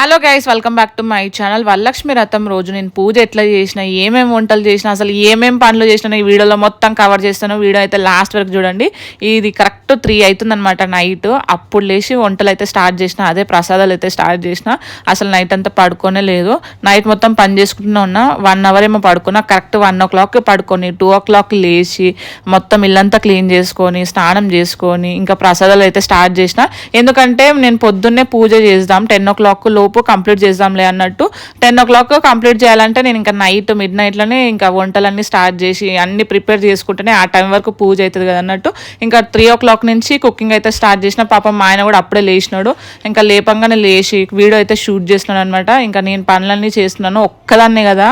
Hello guys welcome back to my channel Varalakshmi రథం రోజు నేను పూజ ఎట్లా చేసిన ఏమేమి వంటలు చేసిన అసలు ఏమేమి పనులు చేసిన ఈ వీడియోలో మొత్తం కవర్ చేస్తాను. వీడియో అయితే లాస్ట్ వరకు చూడండి. ఇది కరెక్ట్ త్రీ అవుతుందన్నమాట నైట్ అప్పుడు లేచి వంటలు అయితే స్టార్ట్ చేసిన అదే ప్రసాదాలు అయితే స్టార్ట్ చేసిన అసలు నైట్ అంతా పడుకోనే లేదు. నైట్ మొత్తం పని చేసుకుంటూనే ఉన్నా వన్ అవర్ ఏమో పడుకున్నా కరెక్ట్ వన్ ఓ క్లాక్ పడుకొని టూ ఓ క్లాక్ లేచి మొత్తం ఇల్లంతా క్లీన్ చేసుకొని స్నానం చేసుకొని ఇంకా ప్రసాదాలు అయితే స్టార్ట్ చేసిన. ఎందుకంటే నేను పొద్దున్నే పూజ చేద్దాం టెన్ ఓ క్లాక్ లోపు కంప్లీట్ చేద్దాంలే అన్నట్టు. టెన్ ఓ క్లాక్ కంప్లీట్ చేయాలంటే నేను ఇంకా నైట్ మిడ్ నైట్లోనే ఇంకా వంటలన్నీ స్టార్ట్ చేసి అన్ని ప్రిపేర్ చేసుకుంటేనే ఆ టైం వరకు పూజ అవుతుంది కదా అన్నట్టు. ఇంకా త్రీ ఓ క్లాక్ నుంచి కుకింగ్ అయితే స్టార్ట్ చేసిన పాపం మా ఆయన కూడా అప్పుడే లేచినాడు. ఇంకా లేపంగానే లేచి వీడియో అయితే షూట్ చేస్తున్నాడు అనమాట ఇంకా నేను పనులన్నీ చేస్తున్నాను ఒక్కదాన్నే కదా.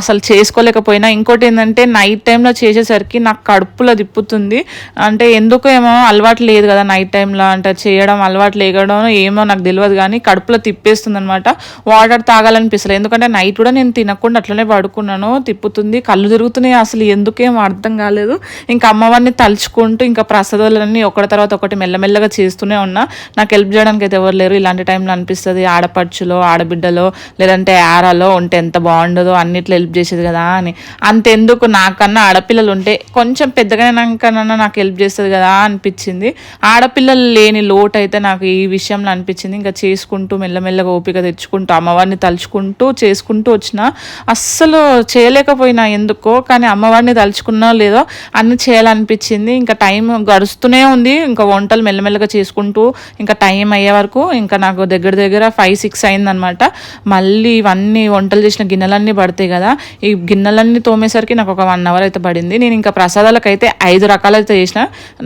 అసలు చేసుకోలేకపోయినా. ఇంకోటి ఏంటంటే నైట్ టైంలో చేసేసరికి నాకు కడుపులో తిప్పుతుంది. అంటే ఎందుకు ఏమో అలవాటు లేదు కదా నైట్ టైంలో అంటే చేయడం అలవాటు లేకడం ఏమో నాకు తెలియదు కానీ కడుపులో తిప్పేస్తుంది. అనమాట వాటర్ తాగాలనిపిస్తలేదు. ఎందుకంటే నైట్ కూడా నేను తినకుండా అట్లనే పడుకున్నాను. తిప్పుతుంది. కళ్ళు తిరుగుతున్నాయి అసలు ఎందుకేం అర్థం కాలేదు. ఇంకా అమ్మవారిని తలుచుకుంటూ ఇంకా ప్రసాదాలన్నీ ఒకటి తర్వాత ఒకటి మెల్లమెల్లగా చేస్తూనే ఉన్నా. నాకు హెల్ప్ చేయడానికి అయితే ఎవరు లేరు. ఇలాంటి టైంలో అనిపిస్తుంది. ఆడపడుచులో ఆడబిడ్డలో లేదంటే ఆరాలో ఉంటే ఎంత బాగుండదో అన్నిట్లో హెల్ప్ చేసేది కదా అని. అంతెందుకు? నాకన్నా ఆడపిల్లలు ఉంటే కొంచెం పెద్దగానకన్నా నాకు హెల్ప్ చేస్తుంది కదా అనిపించింది. ఆడపిల్లలు లేని లోటు అయితే నాకు ఈ విషయంలో అనిపించింది. ఇంకా చేసుకుంటూ మెల్లమెల్లగా ఓపిక తెచ్చుకుంటూ అమ్మవారిని తలుచుకుంటూ చేసుకుంటూ వచ్చిన అస్సలు చేయలేకపోయినా ఎందుకో కానీ అమ్మవారిని తలుచుకున్నా లేదో అన్ని చేయాలనిపించింది. ఇంకా టైం గడుస్తూనే ఉంది. ఇంకా వంటలు మెల్లమెల్లగా చేసుకుంటూ ఇంకా టైం అయ్యే వరకు ఇంకా నాకు దగ్గర దగ్గర ఫైవ్ సిక్స్ అయిందనమాట మళ్ళీ ఇవన్నీ వంటలు చేసిన గిన్నెలన్నీ పడతాయి కదా ఈ గిన్నెలన్నీ తోమేసరికి నాకు ఒక వన్ అవర్ అయితే పడింది. నేను ఇంకా ప్రసాదాలకు అయితే ఐదు రకాలు అయితే చేసిన.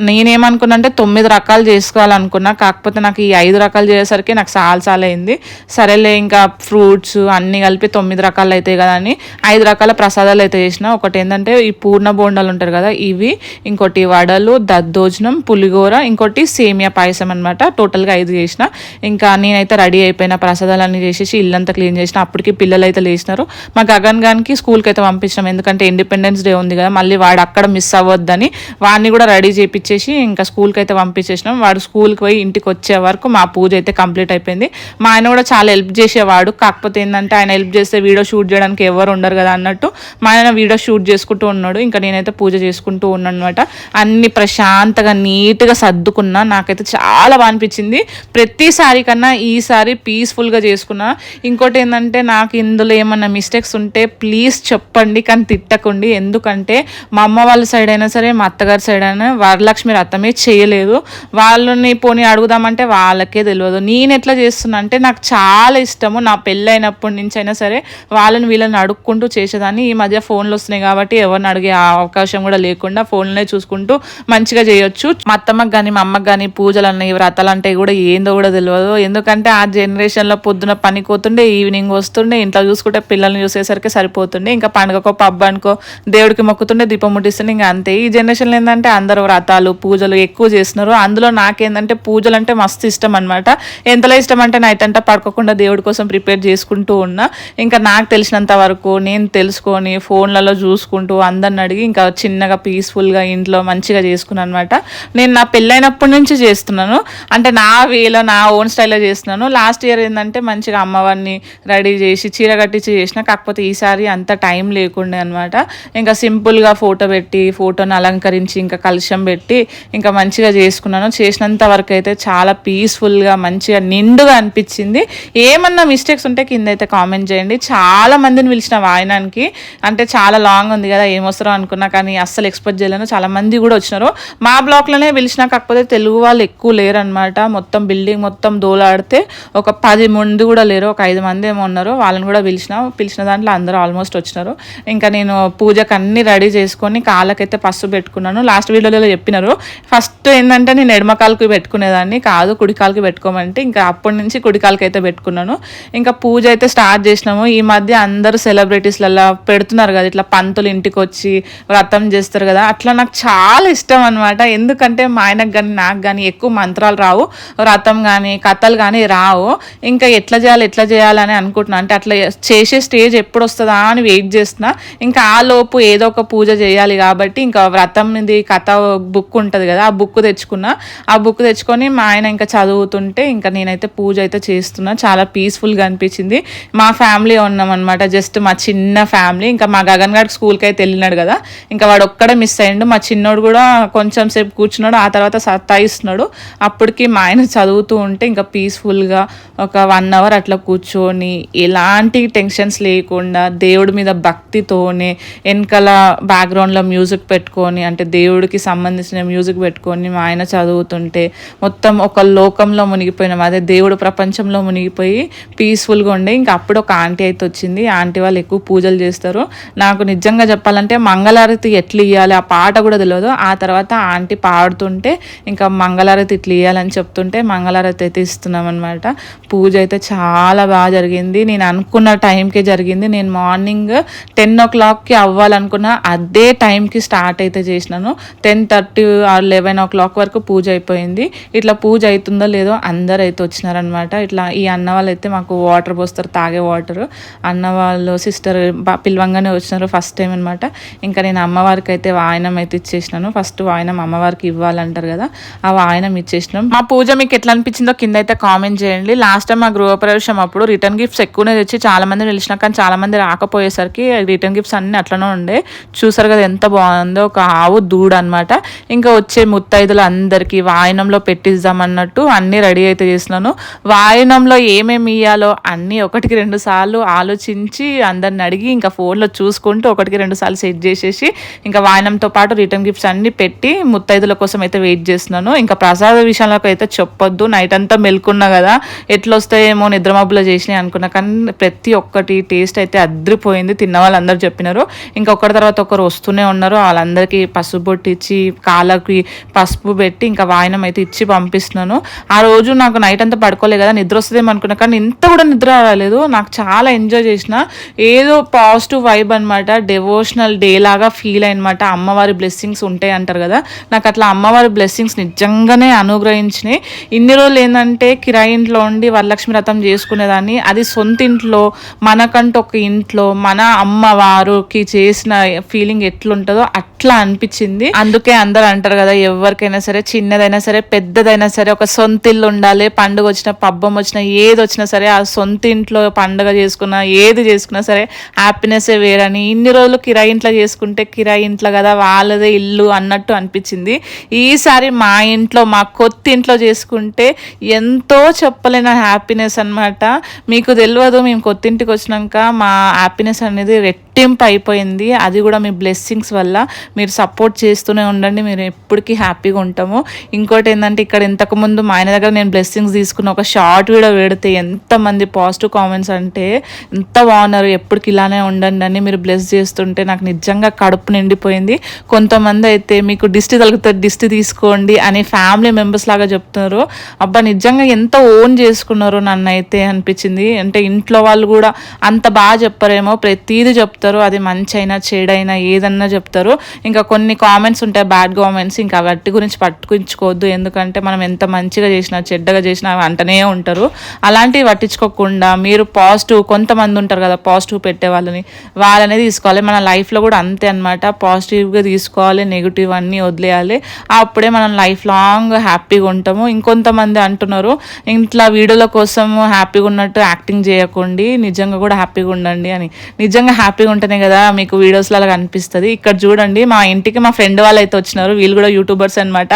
నేనేమనుకున్నా అంటే తొమ్మిది రకాలు చేసుకోవాలనుకున్నా. కాకపోతే నాకు ఈ ఐదు రకాలు చేసేసరికి నాకు చాలా చాలా అయింది సరేలే ఇంకా ఫ్రూట్స్ అన్నీ కలిపి తొమ్మిది రకాలు అవుతాయి కదా అని ఐదు రకాల ప్రసాదాలు అయితే చేసిన. ఒకటి ఏంటంటే ఈ పూర్ణ బోండాలు ఉంటారు కదా ఇవి. ఇంకోటి వడలు దద్దోజనం పులిగోర ఇంకోటి సేమియా పాయసం అనమాట టోటల్గా ఐదు చేసిన. ఇంకా నేనైతే రెడీ అయిపోయిన ప్రసాదాలన్నీ చేసేసి ఇల్లంతా క్లీన్ చేసిన. అప్పటికి పిల్లలు అయితే లేచినారు. మా గగన్ గానికి స్కూల్కి అయితే పంపించినాం. ఎందుకంటే ఇండిపెండెన్స్ డే ఉంది కదా మళ్ళీ వాడు అక్కడ మిస్ అవ్వద్దని వాడిని కూడా రెడీ చేపించేసి ఇంకా స్కూల్కి అయితే పంపించేసినాం. వాడు స్కూల్కి పోయి ఇంటికి వచ్చే వరకు మా పూజ అయితే కంప్లీట్ అయిపోయింది. మా ఆయన కూడా చాలా హెల్ప్ చేసేవాడు. కాకపోతే ఏంటంటే ఆయన హెల్ప్ చేస్తే వీడియో షూట్ చేయడానికి ఎవరు ఉండరు కదా అన్నట్టు మా ఆయన వీడియో షూట్ చేసుకుంటూ ఉన్నాడు. ఇంకా నేనైతే పూజ చేసుకుంటూ ఉన్నాను అనమాట అన్ని ప్రశాంతంగా నీట్గా సర్దుకున్నా నాకైతే చాలా బాగా అనిపించింది. ప్రతిసారి కన్నా ఈసారి పీస్ఫుల్గా చేసుకున్నా. ఇంకోటి ఏంటంటే నాకు ఇందులో ఏమన్నా మిస్టేక్స్ ఉంటే ప్లీజ్ చెప్పండి కానీ తిట్టకండి. ఎందుకంటే మా అమ్మ వాళ్ళ సైడ్ అయినా సరే మా అత్తగారి సైడ్ అయినా వరలక్ష్మి రథమే చేయలేదు. వాళ్ళని పోనీ అడుగుదామంటే వాళ్ళకే తెలియదు. నేను ఎట్లా చేస్తున్నా అంటే నాకు చాలా చాలా ఇష్టము. నా పెళ్ళైనప్పటి నుంచి అయినా సరే వాళ్ళని వీళ్ళని అడుక్కుంటూ చేసేదాన్ని. ఈ మధ్య ఫోన్లు వస్తున్నాయి కాబట్టి ఎవరిని అడిగే అవకాశం కూడా లేకుండా ఫోన్లనే చూసుకుంటూ మంచిగా చేయొచ్చు. మా అత్తమ్మకి కానీ మా అమ్మకి కానీ పూజలు అన్నవి వ్రతాలు అంటే కూడా ఏందో కూడా తెలియదు ఎందుకంటే ఆ జనరేషన్లో పొద్దున పని పోతుండే ఈవినింగ్ వస్తుండే ఇంట్లో చూసుకుంటే పిల్లల్ని చూసేసరికి సరిపోతుండే. ఇంకా పండుగకో పబ్బు అనుకో దేవుడికి మొక్కుతుండే దీపం ముట్టిస్తుండే. ఇంకా అంతే. ఈ జనరేషన్లో ఏంటంటే అందరూ వ్రతాలు పూజలు ఎక్కువ చేస్తున్నారు. అందులో నాకేంటంటే పూజలు అంటే మస్తు ఇష్టం అనమాట ఎంతలో ఇష్టం అంటే నైట్ అంతా తప్పకుండా దేవుడి కోసం ప్రిపేర్ చేసుకుంటూ ఉన్నా ఇంకా నాకు తెలిసినంత వరకు నేను తెలుసుకొని ఫోన్లలో చూసుకుంటూ అందరిని అడిగి ఇంకా చిన్నగా పీస్ఫుల్గా ఇంట్లో మంచిగా చేసుకున్నాను అనమాట నేను నా పెళ్ళైనప్పటి నుంచి చేస్తున్నాను. అంటే నా వేలో నా ఓన్ స్టైల్లో చేస్తున్నాను. లాస్ట్ ఇయర్ ఏంటంటే మంచిగా అమ్మవారిని రెడీ చేసి చీర కట్టించి చేసిన కాకపోతే ఈసారి అంత టైం లేకుండే అనమాట ఇంకా సింపుల్గా ఫోటో పెట్టి ఫోటోని అలంకరించి ఇంకా కలుషం పెట్టి ఇంకా మంచిగా చేసుకున్నాను. చేసినంత వరకు అయితే చాలా పీస్ఫుల్గా మంచిగా నిండుగా అనిపించింది. ఏమన్నా మిస్టేక్స్ ఉంటే కింద అయితే కామెంట్ చేయండి. చాలా మందిని పిలిచిన వాయనానికి అంటే చాలా లాంగ్ ఉంది కదా ఏమొస్తారో అనుకున్నా కానీ అస్సలు ఎక్స్పెక్ట్ చేయలేను. చాలా మంది కూడా వచ్చినారు. మా బ్లాక్లోనే పిలిచినా కాకపోతే తెలుగు వాళ్ళు ఎక్కువ లేరు మొత్తం బిల్డింగ్ మొత్తం దోలాడితే ఒక పది మంది కూడా లేరు. ఒక ఐదు మంది ఏమో ఉన్నారు. వాళ్ళని కూడా పిలిచిన పిలిచిన దాంట్లో అందరూ ఆల్మోస్ట్ వచ్చినారు. ఇంకా నేను పూజకు అన్ని రెడీ చేసుకొని కాళ్ళకైతే పసుపు పెట్టుకున్నాను. లాస్ట్ వీడియోలో చెప్పినారు. ఫస్ట్ ఏంటంటే నేను ఎడమకాలకి పెట్టుకునేదాన్ని కాదు కుడికాలకి పెట్టుకోమంటే. ఇంకా అప్పటి నుంచి కుడి అయితే అయితే పెట్టుకున్నాను. ఇంకా పూజ అయితే స్టార్ట్ చేసినాము. ఈ మధ్య అందరూ సెలబ్రిటీస్లలో పెడుతున్నారు కదా ఇట్లా పంతులు ఇంటికి వచ్చి వ్రతం చేస్తారు కదా. అట్లా నాకు చాలా ఇష్టం అనమాట ఎందుకంటే మా ఆయనకు కానీ నాకు కానీ ఎక్కువ మంత్రాలు రావు. వ్రతం కానీ కథలు కానీ రావు. ఇంకా ఎట్లా చేయాలి ఎట్లా చేయాలని అనుకుంటున్నా. అంటే అట్లా చేసే స్టేజ్ ఎప్పుడు వస్తుందా అని వెయిట్ చేస్తున్నా. ఇంకా ఆ లోపు ఏదో ఒక పూజ చేయాలి కాబట్టి ఇంకా వ్రతం ఇది కథ బుక్ ఉంటుంది కదా ఆ బుక్ తెచ్చుకున్నా. ఆ బుక్ తెచ్చుకొని మా ఆయన ఇంకా చదువుతుంటే ఇంకా నేనైతే పూజ అయితే చేస్తున్నా. చేసుకున్నా చాలా పీస్ఫుల్గా అనిపించింది. మా ఫ్యామిలీ ఉన్నాం అనమాట జస్ట్ మా చిన్న ఫ్యామిలీ ఇంకా మా గగన్ గారికి స్కూల్కి అయితే వెళ్ళినాడు కదా. ఇంకా వాడు ఒక్కడే మిస్ అయ్యిండు. మా చిన్నోడు కూడా కొంచెం సేపు కూర్చున్నాడు. ఆ తర్వాత సత్తాయిస్తున్నాడు. అప్పటికి మా ఆయన చదువుతూ ఉంటే ఇంకా పీస్ఫుల్గా ఒక వన్ అవర్ అట్లా కూర్చొని ఎలాంటి టెన్షన్స్ లేకుండా దేవుడి మీద భక్తితోనే వెనకాల బ్యాక్గ్రౌండ్లో మ్యూజిక్ పెట్టుకొని అంటే దేవుడికి సంబంధించిన మ్యూజిక్ పెట్టుకొని మా ఆయన చదువుతుంటే మొత్తం ఒక లోకంలో మునిగిపోయినాం. అదే దేవుడు ప్రపంచంలో మునిగి మునిగిపోయి పీస్ఫుల్గా ఉండే. ఇంకా అప్పుడు ఒక ఆంటీ అయితే వచ్చింది. ఆంటీ వాళ్ళు ఎక్కువ పూజలు చేస్తారు. నాకు నిజంగా చెప్పాలంటే మంగళారతి ఎట్లా ఇవ్వాలి ఆ పాట కూడా తెలియదు ఆ తర్వాత ఆంటీ పాడుతుంటే ఇంకా మంగళారతి ఇట్లా ఇవ్వాలని చెప్తుంటే మంగళారతి అయితే ఇస్తున్నాం అనమాట పూజ అయితే చాలా బాగా జరిగింది. నేను అనుకున్న టైంకే జరిగింది. నేను మార్నింగ్ టెన్ ఓ క్లాక్కి అవ్వాలనుకున్న అదే టైంకి స్టార్ట్ అయితే చేసినాను. Ten thirty or eleven o'clock వరకు పూజ అయిపోయింది. ఇట్లా పూజ అవుతుందో లేదో అందరు అయితే వచ్చినారనమాట ఇట్లా ఈ అన్న వాళ్ళు అయితే మాకు వాటర్ పోస్తారు తాగే వాటర్ అన్న వాళ్ళు సిస్టర్ పిలవంగానే వచ్చినారు ఫస్ట్ టైం అనమాట ఇంకా నేను అమ్మవారికి అయితే వాయనం అయితే ఇచ్చేసినాను. ఫస్ట్ వాయనం అమ్మవారికి ఇవ్వాలంటారు కదా ఆ వాయనం ఇచ్చేసినాం. మా పూజ మీకు ఎట్లా అనిపించిందో కింద అయితే కామెంట్ చేయండి. లాస్ట్ టైం మా గృహప్రవేశం అప్పుడు రిటర్న్ గిఫ్ట్స్ ఎక్కువనే తెచ్చి చాలా మంది నిలిచిన కానీ చాలా మంది రాకపోయేసరికి రిటర్న్ గిఫ్ట్స్ అన్ని అట్లనే ఉండే. చూసారు కదా ఎంత బాగుందో ఒక ఆవు దూడ అనమాట ఇంకా వచ్చే ముత్తైదులు అందరికీ వాయనంలో పెట్టిద్దామన్నట్టు అన్ని రెడీ అయితే చేసినాను. వాయనంలో ఏమేమి ఇయ్యాలో అన్నీ ఒకటికి రెండు సార్లు ఆలోచించి అందరిని అడిగి ఇంకా ఫోన్లో చూసుకుంటూ ఒకటికి రెండు సార్లు సెట్ చేసేసి ఇంకా వాయనంతో పాటు రిటర్న్ గిఫ్ట్స్ అన్ని పెట్టి ముత్తైదుల కోసం అయితే వెయిట్ చేస్తున్నాను. ఇంకా ప్రసాద విషయంలో అయితే చెప్పొద్దు. నైట్ అంతా మెలుకున్నా కదా. ఎట్లా వస్తాయేమో నిద్రమబ్బులో చేసినాయి అనుకున్నా కానీ ప్రతి ఒక్కటి టేస్ట్ అయితే అద్రిపోయింది. తిన్న వాళ్ళందరూ చెప్పినారు. ఇంకా ఒకరి తర్వాత ఒకరు వస్తూనే ఉన్నారు. వాళ్ళందరికీ పసుపు బొట్టు ఇచ్చి కాళ్ళకి పసుపు పెట్టి ఇంకా వాయనం అయితే ఇచ్చి పంపిస్తున్నాను. ఆ రోజు నాకు నైట్ అంతా పడుకోలేదు కదా. నిద్ర వస్తుంది అనుకున్నా. కానీ ఇంత కూడా నిద్ర రాలేదు. నాకు చాలా ఎంజాయ్ చేసిన. ఏదో పాజిటివ్ వైబ్ అనమాట డెవోషనల్ డే లాగా ఫీల్ అయినమాట. అమ్మవారి బ్లెస్సింగ్స్ ఉంటాయి అంటారు కదా. నాకు అట్లా అమ్మవారి బ్లెస్సింగ్స్ నిజంగానే అనుగ్రహించినాయి. ఇన్ని రోజులు ఏంటంటే కిరాయి ఇంట్లో ఉండి వరలక్ష్మి రథం చేసుకునేదాన్ని. అది సొంత ఇంట్లో మనకంటూ ఒక ఇంట్లో మన అమ్మవారికి చేసిన ఫీలింగ్ ఎట్లుంటుందో అట్లా అట్లా అనిపించింది. అందుకే అందరు అంటారు కదా ఎవరికైనా సరే చిన్నదైనా సరే పెద్దదైనా సరే ఒక సొంత ఇల్లు ఉండాలి పండుగ వచ్చిన పబ్బం వచ్చిన ఏది వచ్చినా సరే ఆ సొంత ఇంట్లో పండుగ చేసుకున్నా ఏది చేసుకున్నా సరే హ్యాపీనెస్ వేరని. ఇన్ని రోజులు కిరాయి ఇంట్లో చేసుకుంటే కిరాయి ఇంట్లో కదా వాళ్ళదే ఇల్లు అన్నట్టు అనిపించింది. ఈసారి మా ఇంట్లో మా కొత్త ఇంట్లో చేసుకుంటే ఎంతో చెప్పలేని హ్యాపీనెస్ అనమాట మీకు తెలియదు మేము కొత్త ఇంటికి వచ్చినాక మా హ్యాపీనెస్ అనేది రెట్టింపు అయిపోయింది. అది కూడా మీ బ్లెస్సింగ్స్ వల్ల. మీరు సపోర్ట్ చేస్తూనే ఉండండి. మీరు ఎప్పటికీ హ్యాపీగా ఉంటాము. ఇంకోటి ఏంటంటే ఇక్కడ ఇంతకుముందు మా ఆయన దగ్గర నేను బ్లెస్సింగ్స్ తీసుకున్న ఒక షార్ట్ వీడియో పెడితే ఎంతమంది పాజిటివ్ కామెంట్స్ అంటే ఎంత బాగున్నారు ఎప్పటికి ఇలానే ఉండండి అని మీరు బ్లెస్ చేస్తుంటే నాకు నిజంగా కడుపు నిండిపోయింది. కొంతమంది అయితే మీకు దిష్టి తలుగుతుంది దిష్టి తీసుకోండి అని ఫ్యామిలీ మెంబర్స్ లాగా చెప్తున్నారు. అబ్బా నిజంగా ఎంత ఓన్ చేసుకున్నారు నన్ను అయితే అనిపించింది. అంటే ఇంట్లో వాళ్ళు కూడా అంత బాగా చెప్పారేమో ప్రతిదీ చెప్తారు. అది మంచి అయినా చెడైనా ఏదన్నా చెప్తారు ఇంకా కొన్ని కామెంట్స్ ఉంటాయి బ్యాడ్ కామెంట్స్ ఇంకా వాటి గురించి పట్టుకుంచుకోవద్దు ఎందుకంటే మనం ఎంత మంచిగా చేసినా చెడ్డగా చేసినా అంటనే ఉంటారు. అలాంటివి పట్టించుకోకుండా మీరు పాజిటివ్ కొంతమంది ఉంటారు కదా పాజిటివ్ పెట్టే వాళ్ళని వాళ్ళనే తీసుకోవాలి. మన లైఫ్లో కూడా అంతే అనమాట పాజిటివ్గా తీసుకోవాలి నెగిటివ్ అన్నీ వదిలేయాలి. అప్పుడే మనం లైఫ్ లాంగ్ హ్యాపీగా ఉంటాము. ఇంకొంతమంది అంటున్నారు ఇంట్లో వీడియోల కోసం హ్యాపీగా ఉన్నట్టు యాక్టింగ్ చేయకండి. నిజంగా కూడా హ్యాపీగా ఉండండి అని. నిజంగా హ్యాపీగా ఉంటేనే కదా మీకు వీడియోస్లో అలా అనిపిస్తుంది. ఇక్కడ చూడండి మా ఇంటికి మా ఫ్రెండ్ వాళ్ళు అయితే వచ్చినారు. వీళ్ళు కూడా యూట్యూబర్స్ అనమాట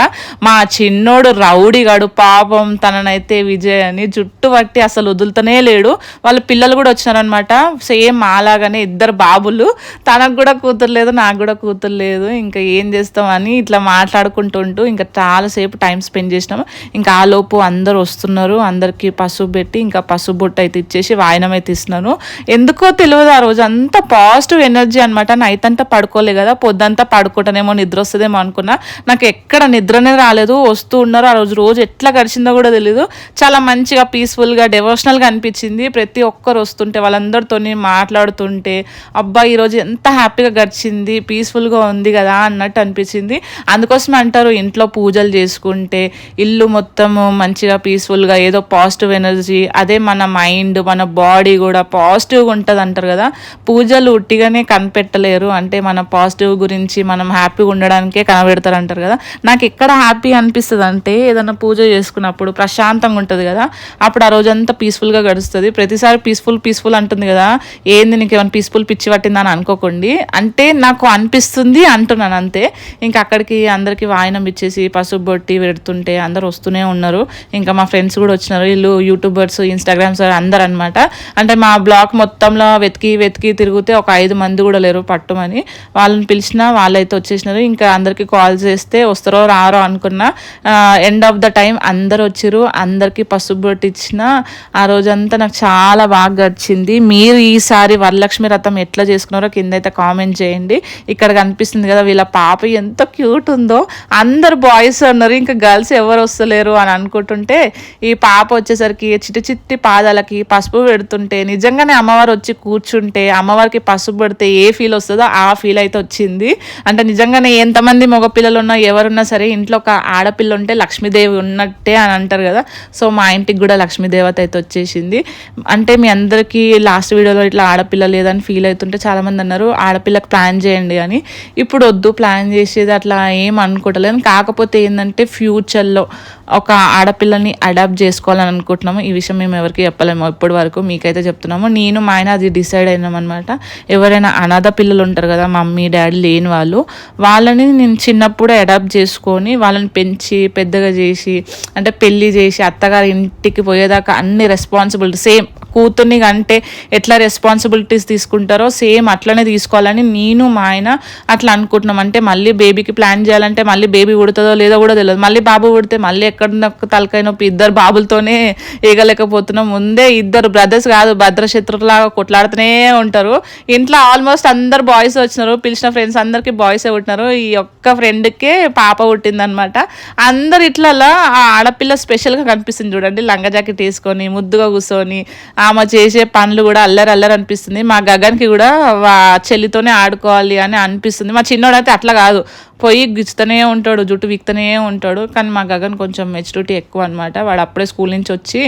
మా చిన్నోడు రౌడిగాడు పాపం తననైతే విజయ్ అని జుట్టు పట్టి అసలు వదులుతూనే లేడు. వాళ్ళ పిల్లలు కూడా వచ్చినారనమాట సేమ్ మాలాగానే ఇద్దరు బాబులు. తనకు కూడా కూతురు లేదు నాకు కూడా కూతురు లేదు. ఇంకా ఏం చేస్తామని ఇట్లా మాట్లాడుకుంటుంటూ ఇంకా చాలాసేపు టైం స్పెండ్ చేసినాము ఇంకా ఆ లోపు అందరు వస్తున్నారు. అందరికీ పసుపు పెట్టి ఇంకా పసుపు బొట్టు అయితే ఇచ్చేసి వాయనం అయితే ఇస్తున్నాను ఎందుకో తెలియదు ఆ రోజు అంత పాజిటివ్ ఎనర్జీ అనమాట నైట్ అంతా పడుకోలే కదా పొద్దంతా పడుకుంటానేమో నిద్ర వస్తుందేమో అనుకున్నా. నాకు ఎక్కడ నిద్రనే రాలేదు వస్తూ ఉన్నారు. ఆ రోజు రోజు ఎట్లా గడిచిందో కూడా తెలియదు చాలా మంచిగా పీస్ఫుల్గా డెవోషనల్గా అనిపించింది. ప్రతి ఒక్కరు వస్తుంటే వాళ్ళందరితో మాట్లాడుతుంటే అబ్బా ఈరోజు ఎంత హ్యాపీగా గడిచింది పీస్ఫుల్గా ఉంది కదా అన్నట్టు అనిపించింది. అందుకోసం అంటారు ఇంట్లో పూజలు చేసుకుంటే ఇల్లు మొత్తము మంచిగా పీస్ఫుల్గా ఏదో పాజిటివ్ ఎనర్జీ అదే మన మైండ్ మన బాడీ కూడా పాజిటివ్గా ఉంటుంది అంటారు కదా. పూజలు ఉట్టిగానే కనిపెట్టలేరు. అంటే మన పాజిటివ్ గురించి మనం హ్యాపీగా ఉండడానికే కనబెడతారు అంటారు కదా. నాకు ఎక్కడ హ్యాపీ అనిపిస్తుంది అంటే ఏదైనా పూజ చేసుకున్నప్పుడు ప్రశాంతంగా ఉంటుంది కదా. అప్పుడు ఆ రోజంతా పీస్ఫుల్గా గడుస్తుంది. ప్రతిసారి పీస్ఫుల్ పీస్ఫుల్ అంటుంది కదా. ఏంది నీకు ఏమైనా పీస్ఫుల్ పిచ్చి పట్టిందని అనుకోకండి. అంటే నాకు అనిపిస్తుంది అంటున్నాను అంతే. ఇంకా అక్కడికి అందరికీ వాయినం ఇచ్చేసి పసుపు బొట్టి పెడుతుంటే అందరు వస్తూనే ఉన్నారు. ఇంకా మా ఫ్రెండ్స్ కూడా వచ్చినారు. వీళ్ళు యూట్యూబర్స్ ఇన్స్టాగ్రామ్స్ అందరు అనమాట అంటే మా బ్లాక్ మొత్తంలో వెతికి వెతికి తిరిగితే ఒక ఐదు మంది కూడా లేరు పట్టుమని. వాళ్ళని పిలిచినా వాళ్ళైతే వచ్చేసినారు. ఇంకా అందరికీ కాల్ చేస్తే వస్తారో రారో అనుకున్నా ఎండ్ ఆఫ్ ద టైం అందరు వచ్చిర్రు. అందరికీ పసుపు బొట్టు ఇచ్చిన ఆ రోజంతా నాకు చాలా బాగా గడిచింది. మీరు ఈసారి వరలక్ష్మి రథం ఎట్లా చేసుకున్నారో కింద అయితే కామెంట్ చేయండి. ఇక్కడ కనిపిస్తుంది కదా వీళ్ళ పాప ఎంత క్యూట్ ఉందో. అందరు బాయ్స్ ఉన్నారు ఇంకా గర్ల్స్ ఎవరు వస్తలేరు అని అనుకుంటుంటే ఈ పాప వచ్చేసరికి చిట్టి చిట్టి పాదాలకి పసుపు పెడుతుంటే నిజంగానే అమ్మవారు వచ్చి కూర్చుంటే అమ్మవారికి పసుపు పడితే ఏ ఫీల్ వస్తుందో ఆ ఫీల్ అయితే వచ్చింది. అంటే నిజంగానే ఎంతమంది మగపిల్లలు ఉన్నా ఎవరున్నా సరే ఇంట్లో ఒక ఆడపిల్ల ఉంటే లక్ష్మీదేవి ఉన్నట్టే అని అంటారు కదా. సో మా ఇంటికి కూడా లక్ష్మీదేవత అయితే వచ్చేసింది. అంటే మీ అందరికీ లాస్ట్ వీడియోలో ఇట్లా ఆడపిల్ల లేదని ఫీల్ అవుతుంటే చాలామంది అన్నారు ఆడపిల్లకి ప్లాన్ చేయండి అని. ఇప్పుడు వద్దు ప్లాన్ చేసేది అట్లా ఏం అనుకోవట్లేదు. కాకపోతే ఏంటంటే ఫ్యూచర్లో ఒక ఆడపిల్లని అడాప్ట్ చేసుకోవాలని అనుకుంటున్నాము. ఈ విషయం మేము ఎవరికి చెప్పలేము. ఇప్పటి వరకు మీకైతే చెప్తున్నాము. నేను మా ఆయన అది డిసైడ్ అయినాం అనమాట ఎవరైనా అనాథ పిల్లలు ఉంటారు కదా మమ్మీ డాడీ లేని వాళ్ళు వాళ్ళని నేను చిన్నప్పుడే అడాప్ట్ చేసుకొని వాళ్ళని పెంచి పెద్దగా చేసి అంటే పెళ్ళి చేసి అత్తగారి ఇంటికి పోయేదాకా అన్ని రెస్పాన్సిబిలిటీ సేమ్ కూతుర్ని అంటే ఎట్లా రెస్పాన్సిబిలిటీస్ తీసుకుంటారో సేమ్ అట్లనే తీసుకోవాలని నేను మా ఆయన అట్లా అనుకుంటున్నాం. అంటే మళ్ళీ బేబీకి ప్లాన్ చేయాలంటే మళ్ళీ బేబీ పుడుతుందో లేదో కూడా తెలియదు మళ్ళీ బాబు పుడితే మళ్ళీ ఎక్కడ నొక్క తలకాయ నొప్పి ఇద్దరు బాబులతోనే ఏగలేకపోతున్నాం. ముందే ఇద్దరు బ్రదర్స్ కాదు భద్రశత్రులాగా కొట్లాడుతూనే ఉంటారు. ఇంట్లో ఆల్మోస్ట్ అందరు బాయ్స్ వచ్చినారు. పిలిచిన ఫ్రెండ్స్ అందరికి బాయ్సే పుట్టినారు. ఈ ఒక్క ఫ్రెండ్కే పాప పుట్టిందనమాట అందరు ఇట్లలో ఆ ఆడపిల్ల స్పెషల్గా కనిపిస్తుంది చూడండి. లంగా జాకెట్ వేసుకొని ముద్దుగా కూర్చొని ఆమె చేసే పనులు కూడా అల్లరి అల్లరి అనిపిస్తుంది. మా గగన్కి కూడా చెల్లితోనే ఆడుకోవాలి అని అనిపిస్తుంది. మా చిన్నోడైతే అట్లా కాదు. పోయి గిచ్చుతూనే ఉంటాడు జుట్టు విక్తనే ఉంటాడు. కానీ మా గగన్ కొంచెం మెచ్యూరిటీ ఎక్కువ అనమాట వాడు అప్పుడే స్కూల్ నుంచి వచ్చి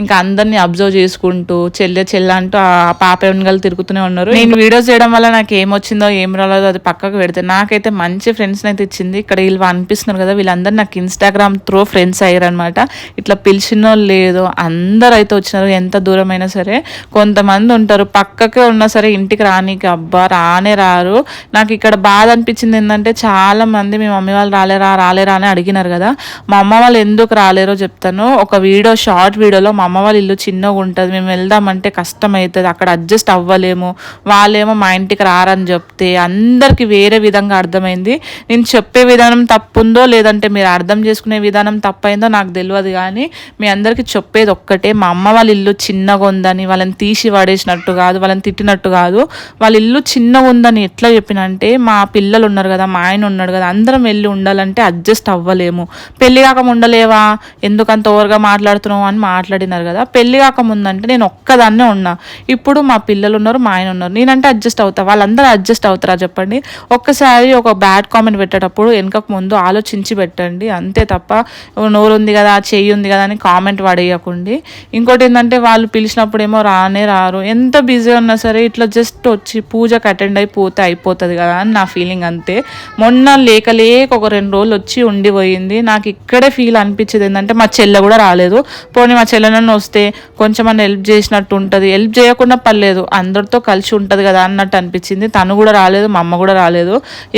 ఇంకా అందరినీ అబ్జర్వ్ చేసుకుంటూ చెల్లె చెల్ల అంటూ ఆ పాప వెనకాల తిరుగుతూనే ఉన్నారు. నేను వీడియోస్ చేయడం వల్ల నాకు ఏమొచ్చిందో ఏం రాలేదో అది పక్కకు పెడితే నాకైతే మంచి ఫ్రెండ్స్ని అయితే ఇచ్చింది. ఇక్కడ వీళ్ళు అనిపిస్తున్నారు కదా వీళ్ళందరూ నాకు ఇన్స్టాగ్రామ్ త్రూ ఫ్రెండ్స్ అయ్యారనమాట ఇట్లా పిలిచినో లేదో అందరు అయితే వచ్చినారు ఎంత దూరమైనా సరే. కొంతమంది ఉంటారు పక్కకే ఉన్నా సరే ఇంటికి రానికి అబ్బా రానే రారు. నాకు ఇక్కడ బాధ అనిపించింది ఏంటంటే చాలా మంది మీ మమ్మీ వాళ్ళు రాలేరా రాలేరా అని అడిగినారు కదా. మా అమ్మ వాళ్ళు ఎందుకు రాలేరో చెప్తాను. ఒక వీడియో షార్ట్ వీడియోలో మా అమ్మ వాళ్ళ ఇల్లు చిన్నగా ఉంటుంది. మేము వెళ్దామంటే కష్టం అవుతుంది అక్కడ అడ్జస్ట్ అవ్వలేము. వాళ్ళేమో మా ఇంటికి రారని చెప్తే అందరికీ వేరే విధంగా అర్థమైంది. నేను చెప్పే విధానం తప్పుందో లేదంటే మీరు అర్థం చేసుకునే విధానం తప్పైందో నాకు తెలియదు కానీ మీ అందరికీ చెప్పేది ఒక్కటే. మా అమ్మ వాళ్ళ ఇల్లు చిన్నగా ఉందని వాళ్ళని తీసి పడేసినట్టు కాదు వాళ్ళని తిట్టినట్టు కాదు. వాళ్ళ ఇల్లు చిన్నగా ఉందని ఎట్లా చెప్పినంటే మా పిల్లలు ఉన్నారు కదా మా ఆయన ఉన్నాడు కదా అందరం వెళ్ళి ఉండాలంటే అడ్జస్ట్ అవ్వలేము. పెళ్ళి కాక ఉండలేవా ఎందుకంత ఓవర్గా మాట్లాడుతున్నావు అని మాట్లాడినారు కదా. పెళ్ళి కాకముందంటే నేను ఒక్కదాన్నే ఉన్నా. ఇప్పుడు మా పిల్లలు ఉన్నారు మా ఆయన ఉన్నారు. నేనంటే అడ్జస్ట్ అవుతా. వాళ్ళందరూ అడ్జస్ట్ అవుతారా చెప్పండి. ఒక్కసారి ఒక బ్యాడ్ కామెంట్ పెట్టేటప్పుడు వెనకకు ముందు ఆలోచించి పెట్టండి. అంతే తప్ప నోరు ఉంది కదా చెయ్యి ఉంది కదా అని కామెంట్ పడేయకండి. ఇంకోటి ఏంటంటే వాళ్ళు పిలిచినప్పుడు ఏమో రానే రారు. ఎంత బిజీ ఉన్నా సరే ఇట్లా జస్ట్ వచ్చి పూజకు అటెండ్ అయిపోతే అయిపోతుంది కదా అని నా ఫీలింగ్ అంతే. మొన్న లేక లేక ఒక రెండు రోజులు వచ్చి ఉండిపోయింది. నాకు ఇక్కడే ఫీల్ అనిపించేది ఏంటంటే మా చెల్లె కూడా రాలేదు. పోనీ మా చెల్లెనన్ను వస్తే కొంచెం అన్న హెల్ప్ చేసినట్టు ఉంటుంది. హెల్ప్ చేయకుండా పర్లేదు అందరితో కలిసి ఉంటుంది కదా అన్నట్టు అనిపించింది. తను కూడా రాలేదు మా అమ్మ కూడా రాలేదు.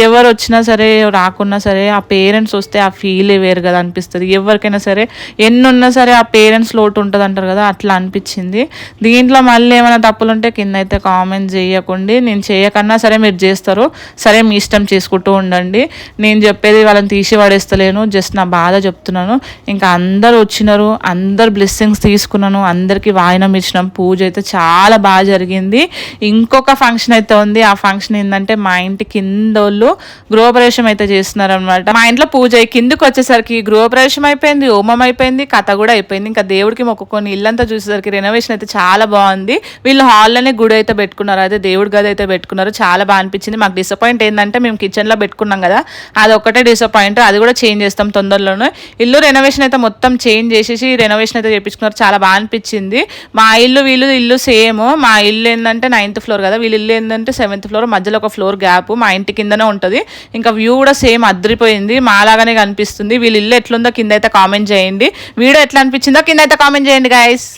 ఎవరు వచ్చినా సరే రాకున్నా సరే ఆ పేరెంట్స్ వస్తే ఆ ఫీలే వేరు కదా అనిపిస్తుంది. ఎవరికైనా సరే ఎన్ని ఉన్నా సరే ఆ పేరెంట్స్ లోటు ఉంటుంది అంటారు కదా అట్లా అనిపించింది. దీంట్లో మళ్ళీ ఏమైనా తప్పులు ఉంటే కింద అయితే కామెంట్ చేయకండి. నేను చేయకన్నా సరే మీరు చేస్తారు. సరే మీ ఇష్టం చేసుకుంటూ ఉండండి. నేను చెప్పేది వాళ్ళని తీసి పడేస్తలేను. జస్ట్ నా బాధ చెప్తున్నాను. ఇంకా అందరు వచ్చినారు అందరు బ్లెస్సింగ్స్ తీసుకున్నాను అందరికీ వాయినం ఇచ్చినాం. పూజ అయితే చాలా బాగా జరిగింది. ఇంకొక ఫంక్షన్ అయితే ఉంది. ఆ ఫంక్షన్ ఏంటంటే మా ఇంటి కింద వాళ్ళు గృహప్రవేశం అయితే చేస్తున్నారు అనమాట మా ఇంట్లో పూజ కిందకు వచ్చేసరికి గృహప్రవేశం అయిపోయింది హోమం అయిపోయింది కథ కూడా అయిపోయింది. ఇంకా దేవుడికి మొక్కుకొని ఇల్లంతా చూసేసరికి రెనోవేషన్ అయితే చాలా బాగుంది. వీళ్ళు హాల్లోనే గుడి అయితే పెట్టుకున్నారు. అదే దేవుడి గది అయితే పెట్టుకున్నారు. చాలా బాగా అనిపించింది. మాకు డిసప్పాయింట్ ఏంటంటే మేము కిచెన్లో పెట్టుకున్నాం కదా అది ఒకటే డిసప్పాయింట్ అది కూడా చేంజ్ చేస్తాం తొందరలోనే. ఇల్లు రెనోవేషన్ అయితే మొత్తం చేంజ్ చేసేసి రెనోవేషన్ అయితే చేపించుకున్నారు. చాలా బాగా అనిపించింది. మా ఇల్లు వీళ్ళు ఇల్లు సేమ్ మా ఇల్లు ఏంటంటే నైన్త్ ఫ్లోర్ కదా. వీళ్ళు ఇల్లు ఏంటంటే సెవెంత్ ఫ్లోర్ మధ్యలో ఒక ఫ్లోర్ గ్యాప్ మా ఇంటి కిందనే ఉంటుంది. ఇంకా వ్యూ కూడా సేమ్ అద్దరిపోయింది. మాలాగానే కనిపిస్తుంది. వీళ్ళు ఇల్లు ఎట్లుందో కింద అయితే కామెంట్ చేయండి. వీడియో ఎట్లా అనిపించిందో కింద అయితే కామెంట్ చేయండి గాయస్